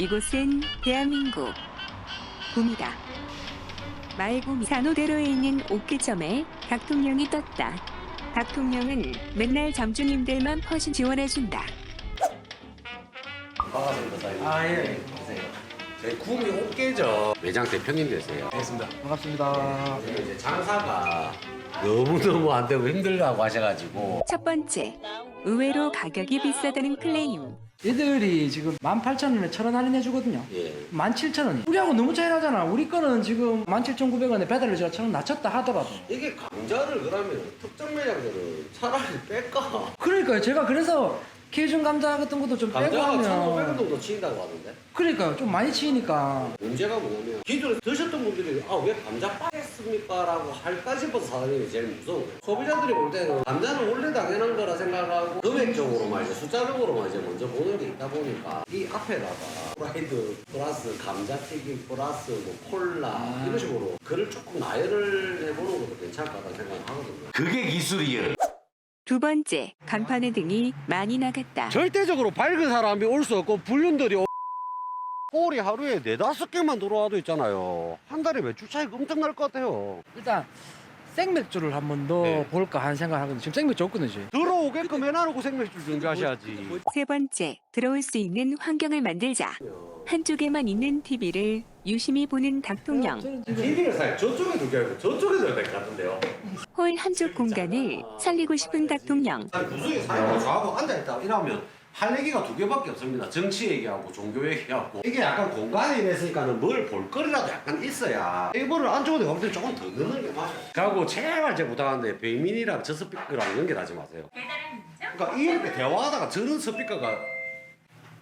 이곳은 대한민국 봄이다. 말고 산호대로에 있는 옥기점에 닭통령이 떴다. 닭통령은 맨날 점주님들만 퍼신 지원해준다. 반갑습니다, 사장님. 아, 예. 안녕하세요. 저희 구미 옥계죠. 매장 대표님 되세요. 반갑습니다. 지금 이제 장사가 너무너무 안 되고 힘들다고 하셔가지고. 첫 번째, 의외로 가격이 비싸다는 클레임. 얘들이 지금 18,000원에 1,000원 할인해 주거든요. 예. 17,000원이. 우리하고 너무 차이 나잖아. 우리 거는 지금 17,900원에 배달을 제가 1,000원 낮췄다 하더라도. 이게 감자를 그러면 특정 매장들은 차라리 뺄까? 그러니까요. 제가 그래서 케이준 감자 같은 것도 좀 빼고 감자가 1,500원 하면. 정도 치인다고 하는데. 그러니까요. 좀 많이 치니까. 문제가 뭐냐면 기존에 드셨던 분들이 아 왜 감자 빠겠습니까? 라고 할까 싶어서 사장님이 제일 무서운 거예요 소비자들이 볼 때는 감자는 원래 당연한 거라 생각하고 금액적으로만 이제 숫자적으로만 이제 먼저 보는 게 있다 보니까 이 앞에다가 프라이드 플러스 감자튀김 플러스 뭐 콜라 아. 이런 식으로 글을 조금 나열을 해보는 것도 괜찮을 것 같다는 생각을 하거든요 그게 기술이요. 두 번째, 간판의 등이 많이 나갔다. 절대적으로 밝은 사람이 올 수 없고 불륜들이 꼴이 하루에 네다섯 개만 들어와도 있잖아요 한 달에 매출 차이가 엄청날 것 같아요 일단 생맥주를 한 번 더 네. 볼까 하는 생각을 하거든요. 지금 생맥주 없거든요. 지금. 들어오게끔 해놔놓고 생맥주 준비하셔야지 세 번째, 들어올 수 있는 환경을 만들자. 한쪽에만 있는 TV를 유심히 보는 닭통령. 저는 지금 TV를 사요. 저쪽에 두개 아니고 저쪽에 넣어야 될 것 같은데요. 홀 한쪽 공간을 살리고 싶은 닭통령. 아니 구석에 사람이 저하고 앉아있다 이러면 할 얘기가 두 개밖에 없습니다. 정치 얘기하고 종교 얘기하고. 이게 약간 공간이 됐으니까는 뭘 볼거리라도 약간 있어야 이거를 안쪽으로 내가 볼 때 조금 더 넣는 게 맞아요. 가고 제발 제 부탁하는데 배민이랑 저 스피커랑 연결하지 마세요. 그러니까 이렇게 대화하다가 저런 스피커가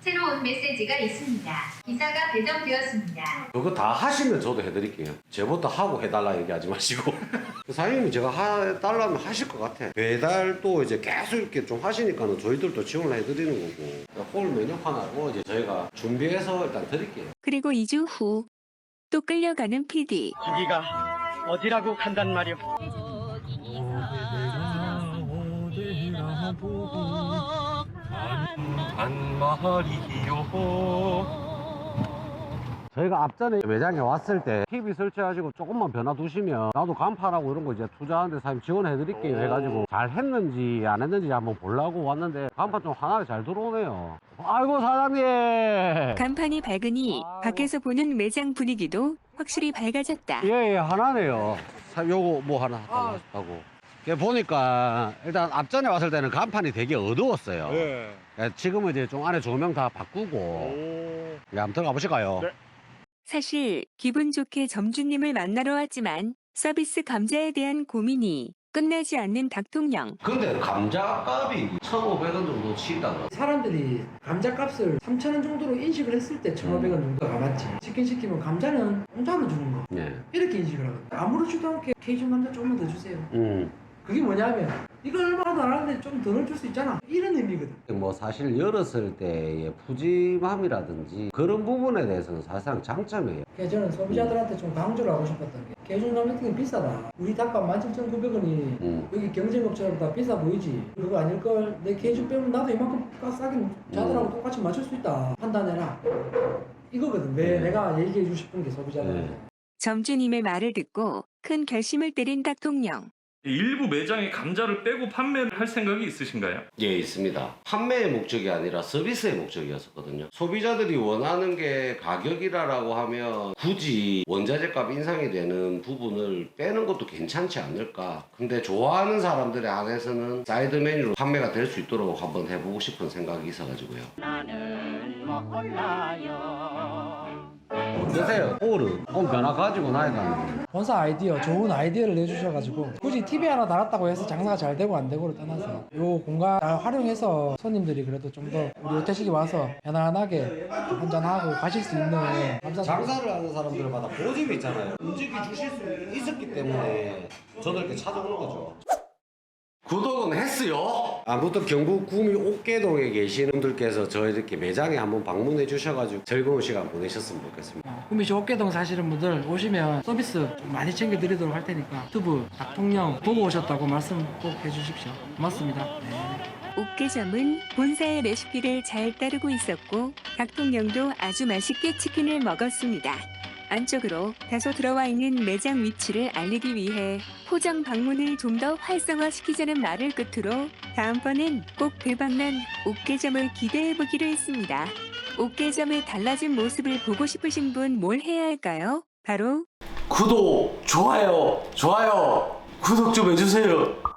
새로운 메시지가 있습니다. 기사가 배정되었습니다. 그거 다 하시면 저도 해드릴게요. 제부터 하고 해달라 얘기하지 마시고. 사장님이 제가 해달라면 하실 것 같아. 배달도 이제 계속 이렇게 좀 하시니까는 저희들도 지원을 해드리는 거고. 그러니까 홀 메뉴판하고 이제 저희가 준비해서 일단 드릴게요. 그리고 2주 후 또 끌려가는 PD. 거기가 어디라고 간단 말이오. 저희가 앞전에 매장에 왔을 때 TV 설치하시고 조금만 변화 두시면 나도 간판하고 이런 거 이제 투자하는데 사장님 지원해드릴게요 해가지고 잘 했는지 안 했는지 한번 보려고 왔는데 간판 좀 하나가 잘 들어오네요. 아이고 사장님. 간판이 밝으니 아유. 밖에서 보는 매장 분위기도 확실히 밝아졌다. 예, 예, 하나네요. 사- 요거 뭐 하나 아. 하고. 이게 보니까 일단 앞전에 왔을 때는 간판이 되게 어두웠어요. 네. 예, 지금은 이제 좀 안에 조명 다 바꾸고. 예, 한번 들어가 보실까요? 네. 사실 기분 좋게 점주님을 만나러 왔지만 서비스 감자에 대한 고민이 끝나지 않는 닭통령. 근데 감자값이 1,500원 정도 치다더라. 사람들이 감자 값을 3,000원 정도로 인식을 했을 때 1,500원 정도가 맞지. 치킨 시키면 감자는 공짜로 주는 거. 네. 이렇게 인식을 하거든. 아무렇지도 않게 케이준 감자 조금만 더 주세요. 음. 그게 뭐냐면 이거 얼마나 안 하는데 좀더 넣을 수 있잖아. 이런 의미거든. 뭐 사실 열었을 때의 푸짐함이라든지 그런 부분에 대해서는 사실상 장점이에요. 그래서 저는 소비자들한테 좀 강조를 하고 싶었던 게 같은 게 비싸다. 우리 닭값 17,900원이 음. 여기 경쟁업체보다 비싸 보이지. 그거 아닐걸. 내 케이준 빼면 나도 이만큼 값 싸긴 자들하고 똑같이 맞출 수 있다. 판단해라. 이거거든. 왜 네. 내가 얘기해 주고 싶은 게 소비자들한테. 네. 점주님의 말을 듣고 큰 결심을 때린 닭통령. 일부 매장에 감자를 빼고 판매를 할 생각이 있으신가요? 예, 있습니다. 판매의 목적이 아니라 서비스의 목적이었었거든요. 소비자들이 원하는 게 가격이라고 하면 굳이 원자재 값 인상이 되는 부분을 빼는 것도 괜찮지 않을까. 근데 좋아하는 사람들에 한해서는 사이드 메뉴로 판매가 될 수 있도록 한번 해보고 싶은 생각이 있어가지고요. 드세요. 홀은 홀 변화 가지고 나니까 본사 아이디어, 좋은 아이디어를 내주셔가지고 굳이 TV 하나 달았다고 해서 장사가 잘 되고 안 되고를 떠나서 요 공간 잘 활용해서 손님들이 그래도 좀 더 우리 호텔식이 와서 편안하게 한잔하고 가실 수 있는 감사 장사를 하는 사람들마다 고집이 있잖아요. 움직이 주실 수 있었기 때문에 저도 이렇게 찾아오는 거죠. 구독은 했어요. 아무튼 경북 구미 옥계동에 계시는 분들께서 저희 이렇게 매장에 한번 방문해 주셔가지고 즐거운 시간 보내셨으면 좋겠습니다. 구미 어깨동 사시는 분들 오시면 서비스 좀 많이 챙겨드리도록 할 테니까 유튜브 닭통령 보고 오셨다고 말씀 꼭 해주십시오. 고맙습니다. 네. 옥계점은 본사의 레시피를 잘 따르고 있었고 닭통령도 아주 맛있게 치킨을 먹었습니다. 안쪽으로 다소 들어와 있는 매장 위치를 알리기 위해 포장 방문을 좀 더 활성화시키자는 말을 끝으로 다음번엔 꼭 대박난 옥계점을 기대해보기로 했습니다. 옥계점의 달라진 모습을 보고 싶으신 분 뭘 해야 할까요? 바로 구독, 좋아요, 좋아요, 구독 좀 해주세요.